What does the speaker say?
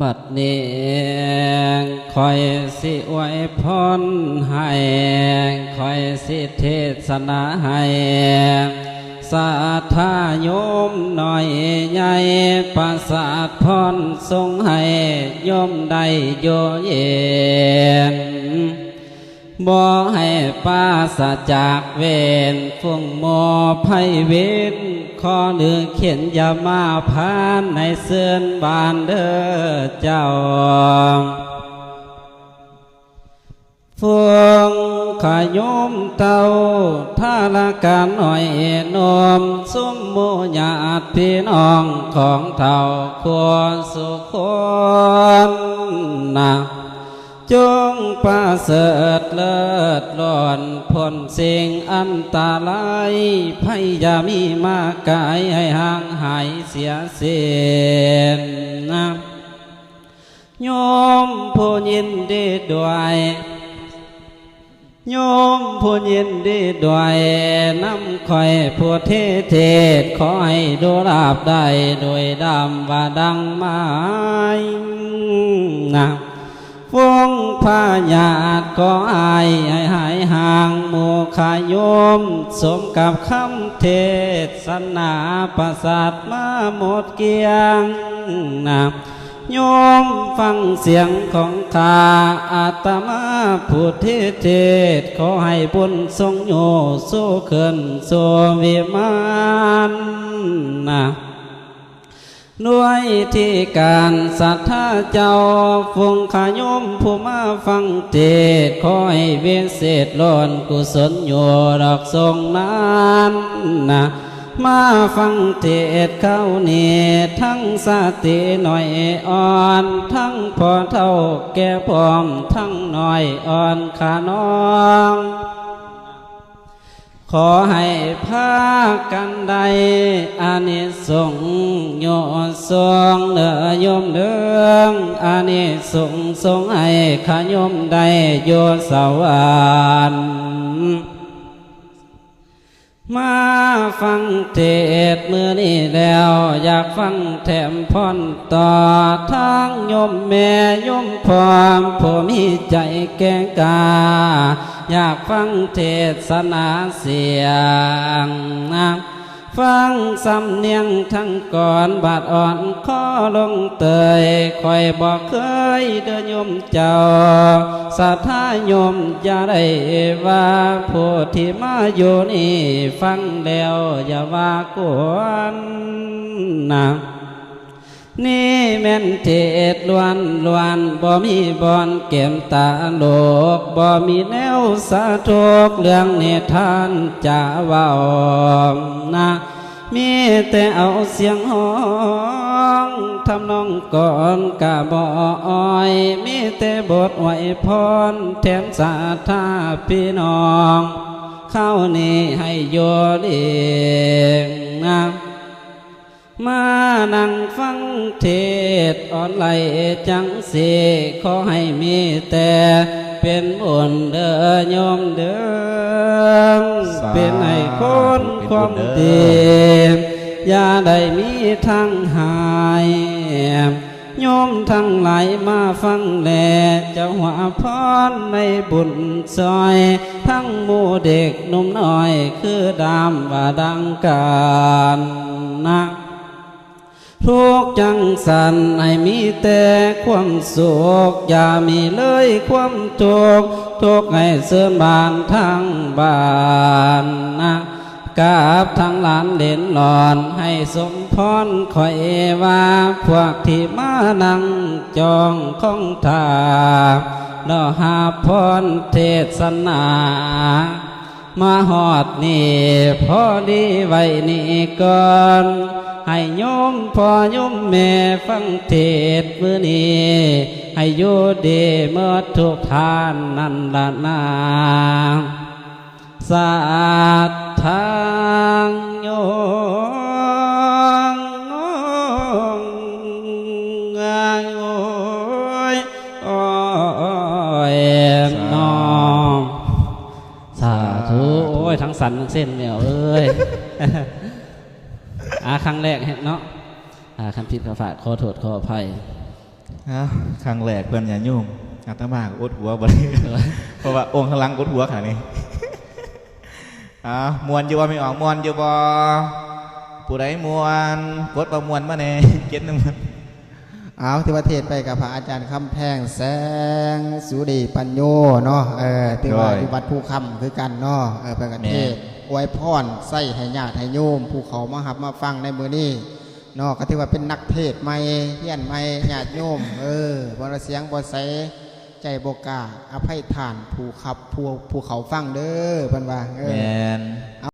บัดนี้คอยสิอวยพรให้คอยสิเทศนาให้สาธาโยมหน่อยใหญ่ประสาทพรทรงให้โยมได้โยเย็น บ่ให้ป้าสะจากเวนฟุ่งโมอไพเวนขอหรือเขียนอย่ามาพานในเสื่อนบานเด้อเจ้าฟวงขยมเต้าท่าละการหน่อยนมสุมโมญาติพี่น้องของเท่าควรสุขคนนะ จงประเสริฐเลิศล้อนพ้นสิ่งอันตรายพยายามีมากายให้ห่างหายเสียเสียนนะโยมผู้ยินดีด้วยโยมผู้ยินดีด้วยน้ำคอยผู้เทเทศขอให้ดูราบได้โดยดำว่าดังไม้นะ ฟงพญาติก็อายให้หายห่างหมู่ขายม สมกับคำเทศนาประสาทมาหมดเกียงนะโยมฟังเสียงของข้าอาตมาผู้เทเทศขอให้บุญทรงโยสู้ขึ้นสู่วิมานนะ ด้วยที่การศรัทธาเจ้าฟงขายมผู้มาฟังเทศคอยเวียนเศษล้นกุศลโยดอกทรงนั้นนะมาฟังเทศเข้าเนี่ทั้งสติหน่อยอ่อน ทั้งพอเท่าแก่พร้อม ทั้งหน่อยอ่อนขาน้อง ขอให้พากันใดอานิสงส์โยสงเนื้อโยมเดืองอานิสงส์ทรงให้ขยมใดโยสวรรค์ มาฟังเทศมือนี้แล้ว อยากฟังแถมพรต่อทั้งยมแม่ยมพร้อมผมมีใจแก่กา อยากฟังเทศนาเสียง ฟังสำเนียงทั้งก่อนบาดอ่อนข้อลงเตยคอยบอกเคยเดินโยมเจ้าสาธาโยมอย่าได้ว่าผู้ที่มาอยู่นี่ฟังแล้วอย่าว่ากวนนะ นี่แม่นเทศล้วนล้วนบ่มีบอนเก็มตาโลกบ่มีแนวสาทุกเรื่องนิทานจะว้านะมีแต่เอาเสียงห้องทำนองก่อนกะบ่อ้อย มีแต่บทไหวพรแถมสาธาพี่น้อง เข้านี่ให้โยเองนะ มานั่งฟังเทศออนไลน์จังสีขอให้มีแต่เป็นบุญเด้อโยมเด้อสาธุเป็นให้คนความเป็นบุญเด้ดีออย่าได้มีทางหายโยมทั้งหลายมาฟังแลเจ้าหัวพรในบุญซอย ทั้งหมู่เด็กหนุ่มน้อยคือดามว่าดังการนะ ทุกจังสันให้มีแต่ความสุขอย่ามีเลยความทุกข์ทุกให้เสื่อมบานทั้งบานนะกาบทั้งหลานเด่นหลอนให้สมพรคอยว่าพวกที่มานั่งจองของทาดอหาพรเทศนา มาหอดนี่พอดีไว้นี่ก่อน ให้โยมพ่อโยมแม่ฟังเทศมื้อนี้ให้อยู่ดีเมื่อทุกทานนั่นละนาสาธ สันทั้งเส้นเนี่ยเอ้ยอาครั้งแรกเห็นเนาะอาคันผิดกระฝาดขอโทษขออภัยเอ้าครั้งแรกเพื่อนอย่ายุ่งอาตมาก็อดหัวบ่ได้เพราะว่าองค์ข้างหลังอดหัวขนาดนี้อ้าวมวนอยู่บ่ไม่ออกมวนอยู่บ่ผู้ใดมวนกดบ่มวนมาแน่เก็ดหนึงมัน เอาที่ประเทศไปกับพระอาจารย์คำแพงแสงสุดีปัญโยเนาะเออที่ว่าอยู่วัดภูคำคือกันเนาะเออเพื่อนกันเทศอวยพรใส่ให้ญาติให้โยมผู้เขามาหับมาฟังในมือนี้เนาะก็ที่ว่าเป็นนักเทศใหม่เฮียนใหม่ญาติโยม เออบรเสียงบรใสใจบกล้าอภัยทานผู้ขับผู้ผู้เขาฟังเด้อเพิ่นว่าเอแมอน